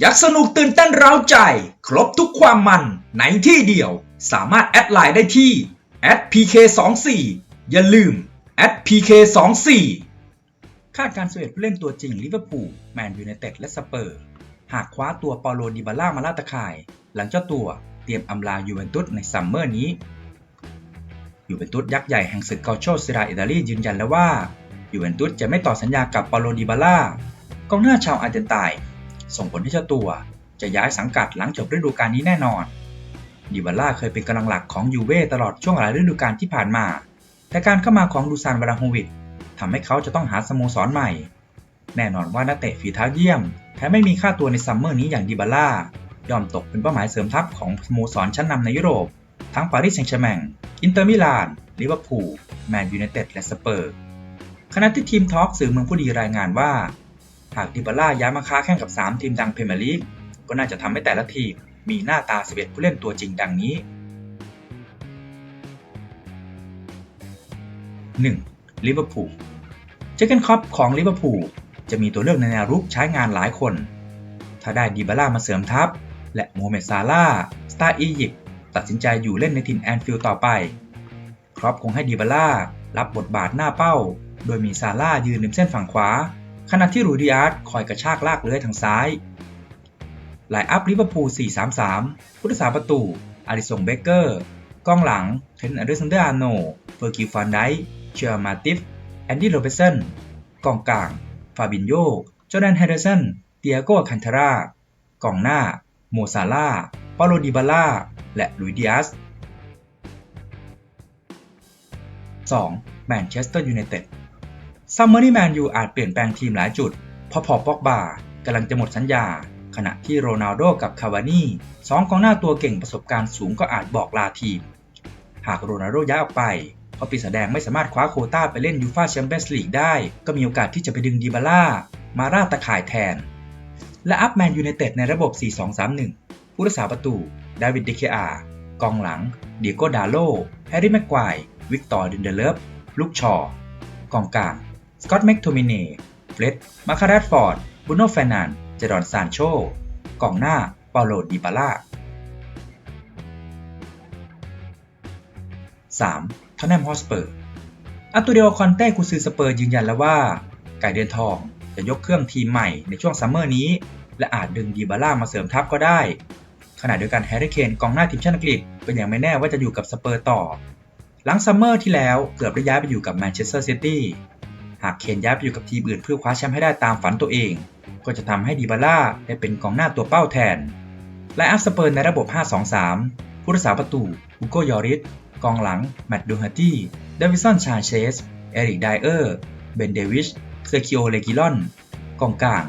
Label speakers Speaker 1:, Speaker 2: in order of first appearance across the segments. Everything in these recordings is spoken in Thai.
Speaker 1: ยากสนุกตื่นเต้นเร้าใจ ครบทุกความมันในที่เดียว สามารถแอดไลน์ได้ที่ @pk24 อย่าลืม @pk24 คาดการณ์สเวตผู้เล่นตัวจริงลิเวอร์พูลแมนยูไนเต็ดและสเปอร์ หากคว้าตัวเปาโลดิบาล่ามาล่าตะข่าย หลังเจ้าตัวเตรียมอำลายูเวนตุสในซัมเมอร์นี้ยูเวนตุสยักษ์ใหญ่แห่งศึกเกาโชซิราอิตาลียืนยันแล้วว่ายูเวนตุสจะไม่ต่อสัญญากับเปาโลดิบาล่ากองหน้าชาวอาร์เจนไตน์ ส่งผลให้เจ้าตัวจะย้ายสังกัดหลังจบฤดูกาลนี้แน่นอนดิบาล่าเคยเป็นกำลังหลักของยูเว่ตลอดช่วงหลายฤดูกาลที่ผ่านมา แต่การเข้ามาของดูซานวาราโฮวิชทำให้เขาจะต้องหาสโมสรใหม่ แน่นอนว่านักเตะฝีเท้าเยี่ยมแถมไม่มีค่าตัวในซัมเมอร์นี้อย่างดิบาล่ายอมตกเป็นเป้าหมายเสริมทัพของสโมสรชั้นนำในยุโรป ทั้งปารีสแซงต์แชร์แมงอินเตอร์มิลานลิเวอร์พูลแมนยูไนเต็ดและสเปอร์ขณะที่ทีมทอล์กสื่อเมืองผู้ดีรายงานว่า หากดิบาล่าย้ายมาค้าแข่งกับ 3 ทีมดังพรเมียร์ลีกก็น่าจะทำให้แต่ละทีมมีหน้าตา 11 ผู้เล่นตัวจริงดังนี้ 1. ลิเวอร์พูลเจอร์เกนคอปของลิเวอร์พูลจะมีตัวเลือกในแนวรุกใช้งานหลายคน ถ้าได้ดิบาล่ามาเสริมทัพ และโมเมดซาลาสตาร์อียิปต์ตัดสินใจอยู่เล่นในทีมแอนฟิลด์ต่อไป ครอปคงให้ดิบาล่ารับบทบาทหน้าเป้า โดยมีซาร่ายืนริมเส้นฝั่งขวา ขณะที่รูดิอาร์ตคอยกระชากลากเลื้อยทางซ้ายไลอัพลิเวอร์พูล 4-3-3ผู้รักษาประตู อาริสงเบเกอร์ กองหลัง เทนอเดอร์ซันเดอร์อาโน เฟอร์กิลฟานไดเชียร์มาติฟ แอนดี้โรเบสัน กองกลาง ฟาบินโยจอร์แดนเฮเดอร์สัน เตียโกคันเทรากองหน้า โมซาลาปาโลดิบาล่า และลุยดิอาส 2. แมนเชสเตอร์ยูไนเต็ด ซัมเมอร์นี้แมนยูอาจเปลี่ยนแปลงทีมหลายจุด เพราะพอปอกบากำลังจะหมดสัญญา ขณะที่โรนัลโดกับคาวานี่สองกองหน้าตัวเก่งประสบการณ์สูงก็อาจบอกลาทีม หากโรนัลโดย้ายออกไปเพราะปีศาจแดงไม่สามารถคว้าโคต้าไปเล่นยูฟาแชมเปี้ยนส์ลีกได้ ก็มีโอกาสที่จะไปดึงดีบาล่ามาราตะข่ายแทน และอัพแมนยูไนเต็ดในระบบ 4-2-3-1 ผู้รักษาประตู ดาวิดเดเคอา กองหลัง เดียโกดาโล แฮร์รี่แม็กควาย วิกตอร์ดินเดเลฟลุกชอ กองกลาง สกอตต์แม็กโทมิเน่เฟร็ดมาคาราดฟอร์ดบูโน่แฟรนันเจรอนซานโชกองหน้า เปาโลดิบาล่า 3. ทอนแนมฮอสเปอร์อัตูเดโอคอนเต้กุซือสเปอร์ยืนยันแล้วว่า ไก่เดือนทองจะยกเครื่องทีมใหม่ในช่วงซัมเมอร์นี้ และอาจดึงดีบาล่ามาเสริมทัพก็ได้ ขณะเดียวกันแฮร์รี่เคนกองหน้าทีมชาติอังกฤษเป็นอย่างไม่แน่ว่าจะอยู่กับสเปอร์ต่อ หลังซัมเมอร์ที่แล้วเกือบได้ย้ายไปอยู่กับแมนเชสเตอร์ซิตี้ หากเคนย้ายไปอยู่กับทีมอื่นเพื่อคว้าแชมป์ให้ได้ตามฝันตัวเอง ก็จะทำให้ดีบาล่าได้เป็นกองหน้าตัวเป้าแทน และอัพสเปอร์ในระบบ 5-2-3 ผู้รักษาประตูอุโกยอริสกองหลัง แมตต์ดูฮาร์ตี้เดวิสันชาเชส เอริกไดเออร์ เบนเดวิชเซคิโอเลกิลอนกองกลาง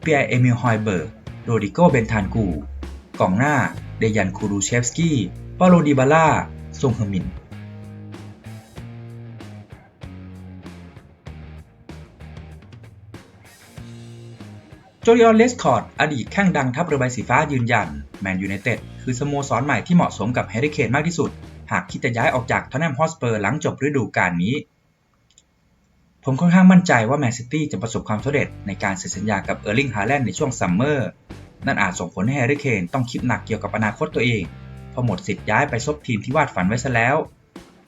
Speaker 1: เปียเอมิล ฮอยเบิร์ก โรดิโก เบนทานกู กองหน้า เดยัน คูรูเชฟสกี้ ปาโลดิบาล่าซงเฮมิน โจลิออนเลสคอร์ดอดีตแข้งดังทัพเรือใบสีฟ้ายืนยัน แมนยูไนเต็ดคือสโมสรใหม่ที่เหมาะสมกับแฮร์รี่เคนมากที่สุด หากคิดจะย้ายออกจากทอนแนมฮอสเปอร์หลังจบฤดูกาลนี้ ผมค่อนข้างมั่นใจว่าแมนซิตี้จะประสบความสำเร็จในการเซ็นสัญญากับเออร์ลิงฮาแลนด์ในช่วงซัมเมอร์นั่นอาจส่งผลให้แฮร์รี่เคนต้องคิดหนักเกี่ยวกับอนาคตตัวเองพราะหมดสิทธิ์ย้ายไปซบทีมที่วาดฝันไว้ซะแล้ว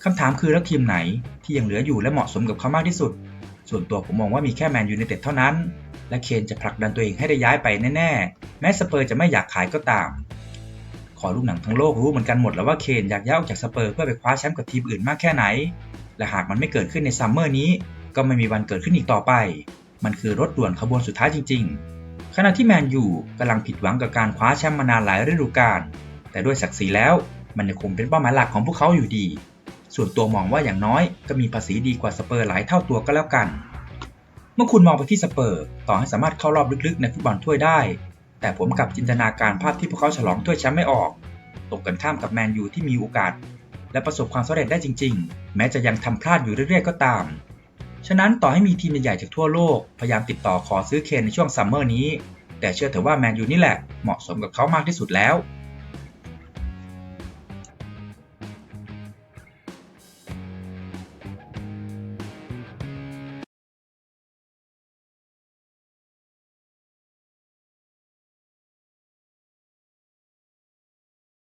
Speaker 1: คำถามคือแล้วทีมไหนที่ยังเหลืออยู่และเหมาะสมกับเขามากที่สุด ส่วนตัวผมมองว่ามีแค่แมนยูไนเต็ดเท่านั้น และเคนจะผลักดันตัวเองให้ได้ย้ายไปแน่ๆ แม้สเปอร์จะไม่อยากขายก็ตาม ขอลูกหนังทั้งโลกรู้เหมือนกันหมดแล้วว่าเคนอยากย้ายออกจากสเปอร์เพื่อไปคว้าแชมป์กับทีมอื่นมากแค่ไหน และหากมันไม่เกิดขึ้นในซัมเมอร์นี้ ก็ไม่มีวันเกิดขึ้นอีกต่อไป มันคือรถด่วนขบวนสุดท้ายจริง ๆ ขณะที่แมนยูกำลังผิดหวังกับการคว้าแชมป์มานานหลายฤดูกาล แต่ด้วยศักดิ์ศรีแล้วมันยังคงเป็นเป้าหมายหลักของพวกเขาอยู่ดี ส่วนตัวมองว่าอย่างน้อยก็มีภาษีดีกว่าสเปอร์หลายเท่าตัวก็แล้วกัน มื่อคุณมองไปที่สเปอร์ ต่อให้สามารถเข้ารอบลึกๆ ในฟุตบอลถ้วยได้ แต่ผมกลับจินตนาการภาพที่พวกเขาฉลองถ้วยแชมป์ไม่ออก ตกกันข้ามกับแมนยูที่มีโอกาส และประสบความสำเร็จได้จริง ๆ แม้จะยังทำพลาดอยู่เรื่อยๆ ก็ตาม ฉะนั้นต่อให้มีทีมใหญ่ๆจากทั่วโลก พยายามติดต่อขอซื้อเคนในช่วงซัมเมอร์นี้ แต่เชื่อเถอะว่าแมนยูนี่แหละเหมาะสมกับเขามากที่สุดแล้ว